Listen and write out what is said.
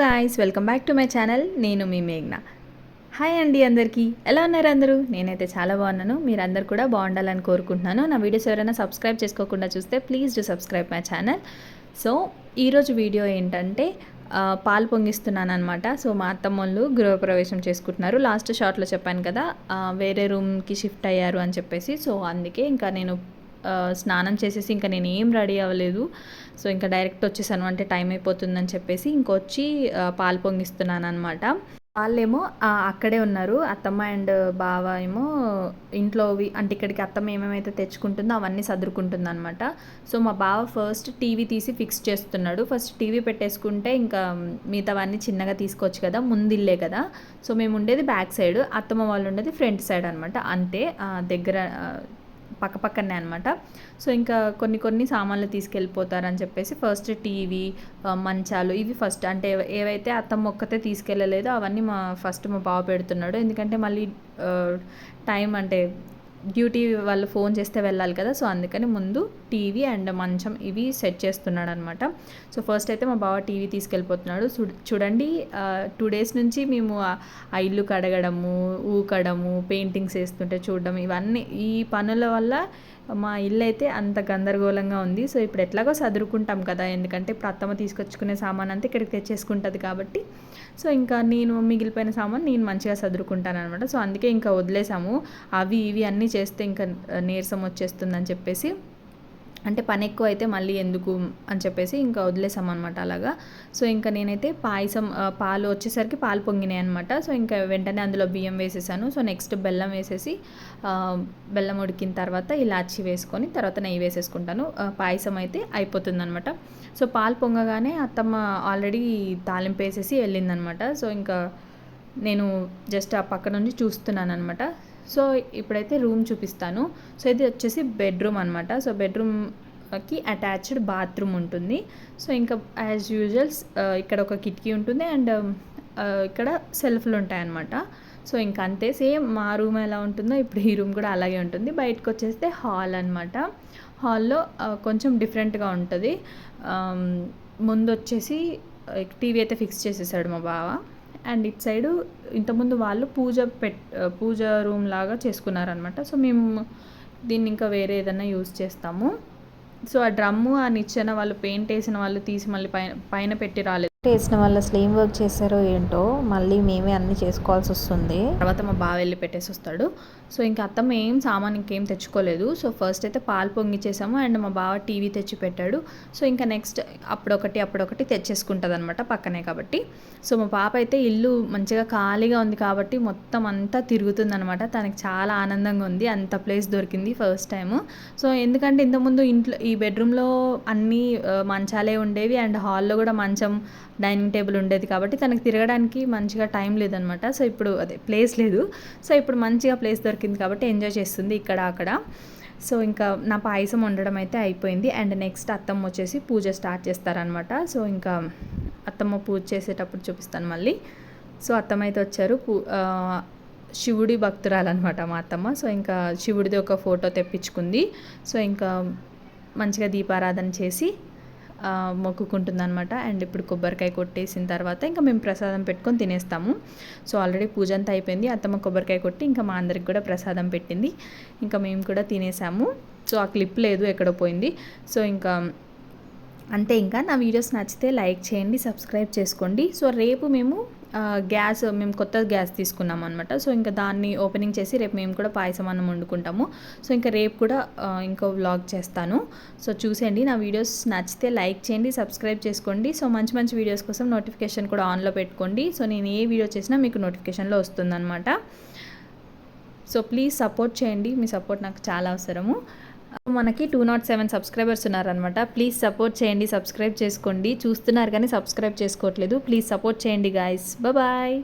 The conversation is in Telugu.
Guys welcome back to my channel నేను మీ మేఘ్న. హాయ్ అండి అందరికీ. ఎలా ఉన్నారు అందరూ? నేనైతే చాలా బాగున్నాను. మీరు కూడా బాగుండాలని కోరుకుంటున్నాను. నా వీడియోస్ ఎవరైనా సబ్స్క్రైబ్ చేసుకోకుండా చూస్తే please do subscribe my channel so ఈరోజు వీడియో ఏంటంటే పాలు పొంగిస్తున్నాను అనమాట సో మా అత్తమ్మ వాళ్ళు గృహప్రవేశం చేసుకుంటున్నారు. లాస్ట్ షార్ట్లో చెప్పాను కదా వేరే రూమ్కి షిఫ్ట్ అయ్యారు అని చెప్పేసి. సో అందుకే ఇంకా నేను స్నానం చేసేసి ఇంకా నేను ఏం రెడీ అవ్వలేదు. సో ఇంకా డైరెక్ట్ వచ్చేసాను. అంటే టైం అయిపోతుందని చెప్పేసి ఇంకొచ్చి పాలు పొంగిస్తున్నాను అనమాట వాళ్ళేమో అక్కడే ఉన్నారు. అత్తమ్మ అండ్ బావ ఏమో ఇంట్లోవి అంటే ఇక్కడికి అత్తమ్మ ఏమేమైతే తెచ్చుకుంటుందో అవన్నీ సదురుకుంటుంది అనమాట సో మా బావ ఫస్ట్ టీవీ తీసి ఫిక్స్ చేస్తున్నాడు. ఫస్ట్ టీవీ పెట్టేసుకుంటే ఇంకా మిగతావన్నీ చిన్నగా తీసుకోవచ్చు కదా ముందిల్లే కదా. సో మేము ఉండేది బ్యాక్ సైడ్ అత్తమ్మ వాళ్ళు ఉండేది ఫ్రంట్ సైడ్ అనమాట అంతే దగ్గర పక్కపక్కనే అనమాట సో ఇంకా కొన్ని కొన్ని సామాన్లు తీసుకెళ్ళిపోతారని చెప్పేసి ఫస్ట్ టీవీ మంచాలు ఇవి ఫస్ట్ అంటే ఏవైతే అత్తమ్మ ఒక్కతే తీసుకెళ్ళలేదో అవన్నీ మా ఫస్ట్ మా బావ పెడుతున్నాడు. ఎందుకంటే మళ్ళీ టైం అంటే డ్యూటీ వాళ్ళు ఫోన్ చేస్తే వెళ్ళాలి కదా సో అందుకని ముందు టీవీ అండ్ మంచం ఇవి సెట్ చేస్తున్నాడు అనమాట సో ఫస్ట్ అయితే మా బావ టీవీ తీసుకెళ్ళిపోతున్నాడు. చూడండి టూ డేస్ నుంచి మేము ఆ ఇల్లు కడగడము ఊకడము పెయింటింగ్స్ వేస్తుంటే చూడడం ఇవన్నీ ఈ పనుల వల్ల మా ఇల్లు అయితే అంత గందరగోళంగా ఉంది. సో ఇప్పుడు ఎట్లాగో సదురుకుంటాం కదా ఎందుకంటే ఇప్పుడు అత్తమ్మ తీసుకొచ్చుకునే సామాన్ అంతా ఇక్కడికి తెచ్చేసుకుంటుంది కాబట్టి. సో ఇంకా నేను మిగిలిపోయిన సామాన్ నేను మంచిగా సదురుకుంటాను అనమాట సో అందుకే ఇంకా వదిలేసాము. అవి ఇవి అన్నీ చేస్తే ఇంకా నీరసం వచ్చేస్తుందని చెప్పేసి అంటే పని ఎక్కువ అయితే మళ్ళీ ఎందుకు అని చెప్పేసి ఇంకా వదిలేసాం అనమాట అలాగా. సో ఇంకా నేనైతే పాయసం పాలు వచ్చేసరికి పాలు పొంగినాయి అనమాట సో ఇంకా వెంటనే అందులో బియ్యం వేసేసాను. సో నెక్స్ట్ బెల్లం వేసేసి బెల్లం ఉడికిన తర్వాత ఇలాచి వేసుకొని తర్వాత నెయ్యి వేసేసుకుంటాను. పాయసం అయితే అయిపోతుందనమాట సో పాలు పొంగగానే అత్తమ్మ ఆల్రెడీ తాలింపు వేసేసి వెళ్ళిందనమాట సో ఇంకా నేను జస్ట్ ఆ పక్క నుంచి చూస్తున్నాను అనమాట సో ఇప్పుడైతే రూమ్ చూపిస్తాను. సో ఇది వచ్చేసి బెడ్రూమ్ అనమాట సో బెడ్రూమ్కి అటాచ్డ్ బాత్రూమ్ ఉంటుంది. సో ఇంకా యాజ్ యూజువల్స్ ఇక్కడ ఒక కిటికీ ఉంటుంది అండ్ ఇక్కడ సెల్ఫ్లు ఉంటాయన్నమాట. సో ఇంకా అంతే సేమ్ మా రూమ్ ఎలా ఉంటుందో ఇప్పుడు ఈ రూమ్ కూడా అలాగే ఉంటుంది. బయటకు వచ్చేస్తే హాల్ అనమాట హాల్లో కొంచెం డిఫరెంట్గా ఉంటుంది. ముందు వచ్చేసి టీవీ అయితే ఫిక్స్ చేసేసాడు మా బావ. అండ్ ఇటు సైడు ఇంతకుముందు వాళ్ళు పూజ పెట్ పూజ రూమ్ లాగా చేసుకున్నారనమాట సో మేము దీన్ని ఇంకా వేరే ఏదైనా యూజ్ చేస్తాము. సో ఆ డ్రమ్ము ఆ నిచ్చెన వాళ్ళు పెయింట్ వేసిన వాళ్ళు తీసి మళ్ళీ పైన పైన పెట్టి రాలేదు. వేసిన వాళ్ళు అసలు ఏం వర్క్ చేశారో ఏంటో మళ్ళీ మేమే అన్ని చేసుకోవాల్సి వస్తుంది. తర్వాత మా బావ వెళ్ళి పెట్టేసి వస్తాడు. సో ఇంకా అత్తమ్మ ఏం సామాన్ ఇంకేం తెచ్చుకోలేదు. సో ఫస్ట్ అయితే పాలు పొంగిచ్చేసాము. అండ్ మా బావ టీవీ తెచ్చి పెట్టాడు. సో ఇంకా నెక్స్ట్ అప్పుడొకటి అప్పుడొకటి తెచ్చేసుకుంటుంది అనమాట పక్కనే కాబట్టి. సో మా పాప అయితే ఇల్లు మంచిగా ఖాళీగా ఉంది కాబట్టి మొత్తం అంతా తిరుగుతుంది అనమాట తనకి చాలా ఆనందంగా ఉంది. అంత ప్లేస్ దొరికింది ఫస్ట్ టైం సో ఎందుకంటే ఇంతకుముందు ఇంట్లో ఈ బెడ్రూమ్లో అన్నీ మంచాలే ఉండేవి. అండ్ హాల్లో కూడా మంచం డైనింగ్ టేబుల్ ఉండేది కాబట్టి తనకి తిరగడానికి మంచిగా టైం లేదనమాట. సో ఇప్పుడు అదే ప్లేస్ లేదు. సో ఇప్పుడు మంచిగా ప్లేస్ దొరికింది కాబట్టి ఎంజాయ్ చేస్తుంది ఇక్కడ అక్కడ. సో ఇంకా నా పాయసం వండడం అయితే అయిపోయింది. అండ్ నెక్స్ట్ అత్తమ్మ వచ్చేసి పూజ స్టార్ట్ చేస్తారనమాట. సో ఇంకా అత్తమ్మ పూజ చేసేటప్పుడు చూపిస్తాను మళ్ళీ. సో అత్తమ్మ అయితే వచ్చారు. పూ శివుడి భక్తురాలన్నమాట మా అత్తమ్మ. సో ఇంకా శివుడిది ఒక ఫోటో తెప్పించుకుంది. సో ఇంకా మంచిగా దీపారాధన చేసి మొక్కుకుంటుందనమాట అండ్ ఇప్పుడు కొబ్బరికాయ కొట్టేసిన తర్వాత ఇంకా మేము ప్రసాదం పెట్టుకొని తినేస్తాము. సో ఆల్రెడీ పూజ అంతా అయిపోయింది. అత్తమ్మ కొబ్బరికాయ కొట్టి ఇంకా మా అందరికి కూడా ప్రసాదం పెట్టింది. ఇంకా మేము కూడా తినేసాము. సో ఆ క్లిప్ లేదు ఎక్కడో పోయింది. సో ఇంకా అంతే ఇంకా నా వీడియోస్ నచ్చితే లైక్ చేయండి సబ్స్క్రైబ్ చేసుకోండి. సో రేపు మేము గ్యాస్ మేము కొత్త గ్యాస్ తీసుకున్నాం అనమాట సో ఇంకా దాన్ని ఓపెనింగ్ చేసి రేపు మేము కూడా పాయసం అన్నం వండుకుంటాము. సో ఇంకా రేపు కూడా ఇంకో వ్లాగ్ చేస్తాను. సో చూసేయండి నా వీడియోస్ నచ్చితే లైక్ చేయండి సబ్స్క్రైబ్ చేసుకోండి. సో మంచి మంచి వీడియోస్ కోసం నోటిఫికేషన్ కూడా ఆన్లో పెట్టుకోండి. సో నేను ఏ వీడియో చేసినా మీకు నోటిఫికేషన్లో వస్తుందన్నమాట. సో ప్లీజ్ సపోర్ట్ చేయండి. మీ సపోర్ట్ నాకు చాలా అవసరము. మనకి టూ నాట్ సెవెన్ సబ్స్క్రైబర్స్ ఉన్నారనమాట ప్లీజ్ సపోర్ట్ చేయండి సబ్స్క్రైబ్ చేసుకోండి. చూస్తున్నారు కానీ సబ్స్క్రైబ్ చేసుకోవట్లేదు. ప్లీజ్ సపోర్ట్ చేయండి గాయస్ బాయ్